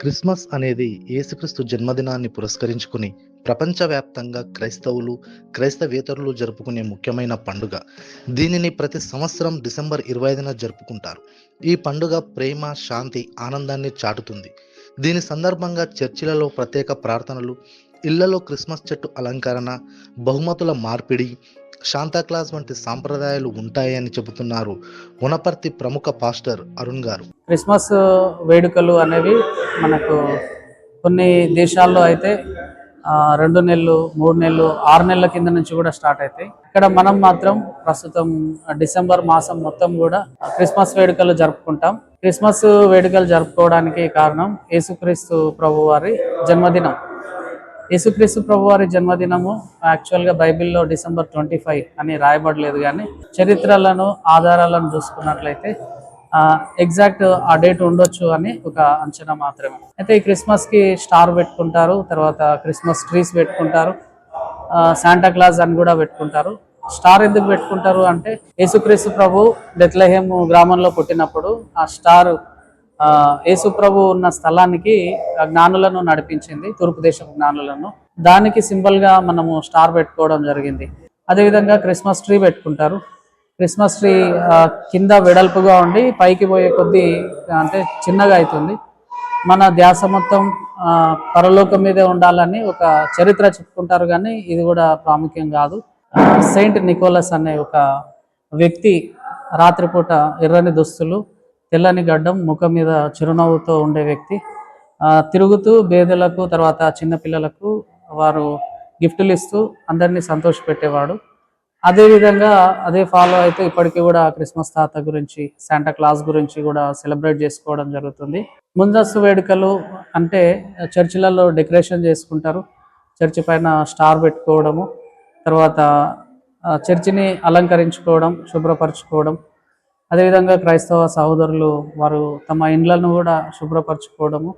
Christmas అనేది యేసుక్రీస్తు జన్మదినాన్ని పురస్కరించుకుని ప్రపంచవ్యాప్తంగా క్రైస్తవులు క్రైస్తవేతరులు జరుపుకునే ముఖ్యమైన పండుగ. దీనిని ప్రతి సంవత్సరం డిసెంబర్ ఇరవై ఐదున జరుపుకుంటారు. ఈ పండుగ ప్రేమ శాంతి ఆనందాన్ని చాటుతుంది. దీని సందర్భంగా చర్చిలలో ప్రత్యేక ప్రార్థనలు ఇళ్ళలో క్రిస్మస్ చెట్టు అలంకరణ బహుమతుల మార్పిడి శాంతాక్లాస్ వంటి సాంప్రదాయాలు ఉంటాయని చెబుతున్నారు వనపర్తి ప్రముఖ పాస్టర్ అరుణ్ గారు. క్రిస్మస్ వేడుకలు అనేవి మనకు కొన్ని దేశాల్లో అయితే రెండు నెలలు మూడు నెలలు ఆరు నెలల కింద నుంచి కూడా స్టార్ట్ అవుతాయి. ఇక్కడ మనం మాత్రం ప్రస్తుతం డిసెంబర్ మాసం మొత్తం కూడా క్రిస్మస్ వేడుకలు జరుపుకుంటాం. క్రిస్మస్ వేడుకలు జరుపుకోవడానికి కారణం యేసుక్రీస్తు ప్రభు వారి జన్మదినం. యేసుక్రీస్తు ప్రభు వారి జన్మదినము యాక్చువల్గా బైబిల్లో డిసెంబర్ ట్వంటీ ఫైవ్ అని రాయబడలేదు కానీ చరిత్రలను ఆధారాలను చూసుకున్నట్లయితే ఎగ్జాక్ట్ ఆ డేట్ ఉండొచ్చు అని ఒక అంచనా మాత్రమే. అయితే ఈ క్రిస్మస్కి స్టార్ పెట్టుకుంటారు తర్వాత క్రిస్మస్ ట్రీస్ పెట్టుకుంటారు శాంటా క్లాస్ అని కూడా పెట్టుకుంటారు. స్టార్ ఎందుకు పెట్టుకుంటారు అంటే యేసుక్రీస్తు ప్రభు బెత్లహేమ్ గ్రామంలో పుట్టినప్పుడు ఆ స్టార్ ఆ, ఉన్న స్థలానికి ఆ జ్ఞానులను నడిపించింది తూర్పు దేశపు జ్ఞానులను. దానికి సింబల్గా మనము స్టార్ పెట్టుకోవడం జరిగింది. అదేవిధంగా క్రిస్మస్ ట్రీ పెట్టుకుంటారు. క్రిస్మస్ ట్రీ కింద వెడల్పుగా ఉండి పైకి పోయే కొద్దీ అంటే చిన్నగా అవుతుంది మన ధ్యాస మొత్తం ఆ, పరలోకం మీదే ఉండాలని ఒక చరిత్ర చెప్పుకుంటారు కానీ ఇది కూడా ప్రాముఖ్యం కాదు. సెయింట్ నికోలస్ అనే ఒక వ్యక్తి రాత్రిపూట ఎర్రని దుస్తులు తెల్లని గడ్డం ముఖం మీద చిరునవ్వుతో ఉండే వ్యక్తి. ఆ, తిరుగుతూ బేదలకు తర్వాత చిన్నపిల్లలకు వారు గిఫ్టులు ఇస్తూ అందరినీ సంతోషపెట్టేవాడు. అదేవిధంగా అదే ఫాలో అయితే ఇప్పటికీ కూడా క్రిస్మస్ తాత గురించి శాంటా క్లాస్ గురించి కూడా సెలబ్రేట్ చేసుకోవడం జరుగుతుంది. ముందస్తు వేడుకలు అంటే చర్చిలలో డెకరేషన్ చేసుకుంటారు. చర్చి పైన స్టార్ పెట్టుకోవడము తర్వాత చర్చిని అలంకరించుకోవడం శుభ్రపరచుకోవడం అదేవిధంగా క్రైస్తవ సహోదరులు వారు తమ ఇండ్లను కూడా శుభ్రపరచుకోవడము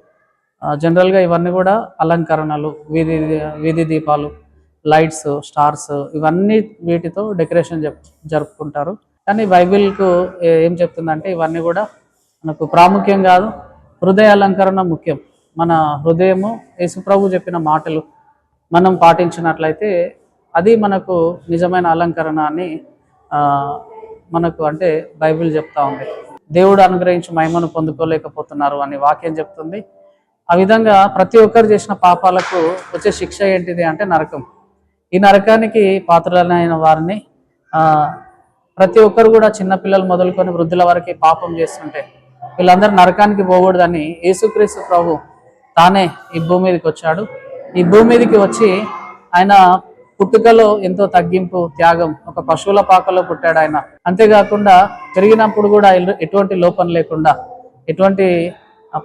జనరల్గా ఇవన్నీ కూడా అలంకరణలు వీధి వీధి దీపాలు లైట్స్ స్టార్స్ ఇవన్నీ వీటితో డెకరేషన్ జరుపుకుంటారు. కానీ బైబిల్కు ఏం చెప్తుందంటే ఇవన్నీ కూడా మనకు ప్రాముఖ్యం కాదు హృదయ అలంకరణ ముఖ్యం. మన హృదయము యేసుప్రభు చెప్పిన మాటలు మనం పాటించినట్లయితే అది మనకు నిజమైన అలంకరణ అని మనకు అంటే బైబిల్ చెప్తా ఉంది. దేవుడు అనుగ్రహించి మహిమను పొందుకోలేకపోతున్నారు అని వాక్యం చెప్తుంది. ఆ విధంగా ప్రతి ఒక్కరు చేసిన పాపాలకు వచ్చే శిక్ష ఏంటిది అంటే నరకం. ఈ నరకానికి పాత్రలైన వారిని ప్రతి ఒక్కరు కూడా చిన్నపిల్లలు మొదలుకొని వృద్ధుల వరకు పాపం చేస్తుంటే వీళ్ళందరూ నరకానికి పోకూడదని యేసుక్రీస్తు ప్రభు తానే ఈ భూమి మీదకి వచ్చాడు. ఈ భూమి మీదకి వచ్చి ఆయన పుట్టుకలో ఎంతో తగ్గింపు త్యాగం ఒక పశువుల పాకలో పుట్టాడు ఆయన. అంతేకాకుండా పెరిగినప్పుడు కూడా ఎటువంటి లోపం లేకుండా ఎటువంటి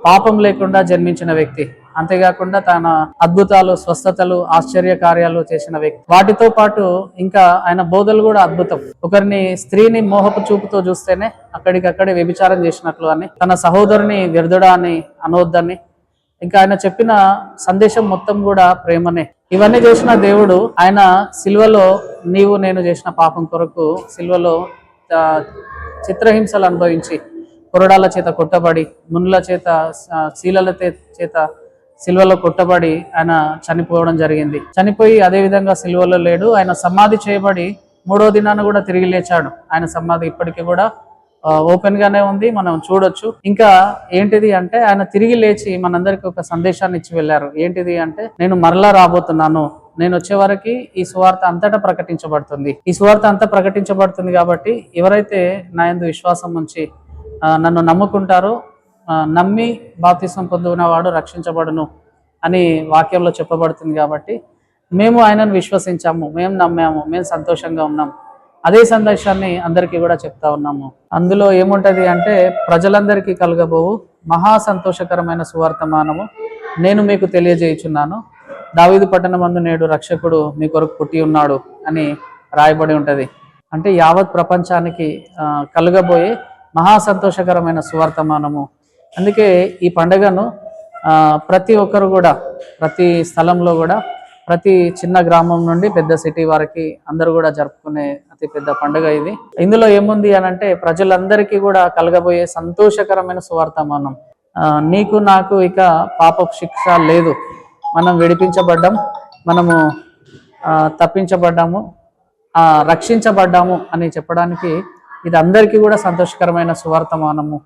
పాపం లేకుండా జన్మించిన వ్యక్తి. అంతేకాకుండా తన అద్భుతాలు స్వస్థతలు ఆశ్చర్య కార్యాలు చేసిన వ్యక్తి. వాటితో పాటు ఇంకా ఆయన బోధలు కూడా అద్భుతం. ఒకరిని స్త్రీని మోహపు చూపుతో చూస్తేనే అక్కడికక్కడే వ్యభిచారం చేసినట్లు అని తన సహోదరుని వ్యర్థుడా అని అనవద్దని ఇంకా ఆయన చెప్పిన సందేశం మొత్తం కూడా ప్రేమనే. ఇవన్నీ చేసిన దేవుడు ఆయన సిల్వలో నీవు నేను చేసిన పాపం కొరకు సిల్వలో చిత్రహింసలు అనుభవించి కొరడాల చేత కొట్టబడి మునుల చేత శీలల చేత సిల్వలో కొట్టబడి ఆయన చనిపోవడం జరిగింది. చనిపోయి అదే విధంగా సిల్వలో లేడు. ఆయన సమాధి చేయబడి మూడో దినాన కూడా తిరిగి లేచాడు. ఆయన సమాధి ఇప్పటికీ కూడా ఓపెన్ గానే ఉంది మనం చూడొచ్చు. ఇంకా ఏంటిది అంటే ఆయన తిరిగి లేచి మనందరికి ఒక సందేశాన్ని ఇచ్చి వెళ్ళారు. ఏంటిది అంటే నేను మరలా రాబోతున్నాను. నేను వచ్చే వరకు ఈ సువార్త అంతటా ప్రకటించబడుతుంది. ఈ సువార్త అంతా ప్రకటించబడుతుంది కాబట్టి ఎవరైతే నా యందు విశ్వాసం ఉంచి నన్ను నమ్ముకుంటారో నమ్మి బాప్తిసం పొందుకున్న వాడు రక్షించబడును అని వాక్యంలో చెప్పబడుతుంది కాబట్టి మేము ఆయనను విశ్వసించాము. మేము నమ్మాము. మేము సంతోషంగా ఉన్నాం. అదే సందేశాన్ని అందరికీ కూడా చెప్తా ఉన్నాము. అందులో ఏముంటది అంటే ప్రజలందరికీ కలగబోవు మహా సంతోషకరమైన సువర్తమానము నేను మీకు తెలియజేయుచున్నాను. దావీదు పట్టణమందు నేడు రక్షకుడు మీ కొరకు పుట్టి ఉన్నాడు అని రాయబడి ఉంటుంది. అంటే యావత్ ప్రపంచానికి కలగబోయే మహా సంతోషకరమైన సువర్తమానము. అందుకే ఈ పండుగను ప్రతి ఒక్కరు కూడా ప్రతి స్థలంలో కూడా ప్రతి చిన్న గ్రామం నుండి పెద్ద సిటీ వరకు అందరూ కూడా జరుపుకునే అతి పెద్ద పండుగ ఇది. ఇందులో ఏముంది అని అంటే ప్రజలందరికీ కూడా కలగబోయే సంతోషకరమైన సువార్తమానం. నీకు నాకు ఇక పాప శిక్ష లేదు. మనం విడిపించబడ్డాం మనము తప్పించబడ్డాము రక్షించబడ్డాము అని చెప్పడానికి ఇది అందరికీ కూడా సంతోషకరమైన సువార్తమానము.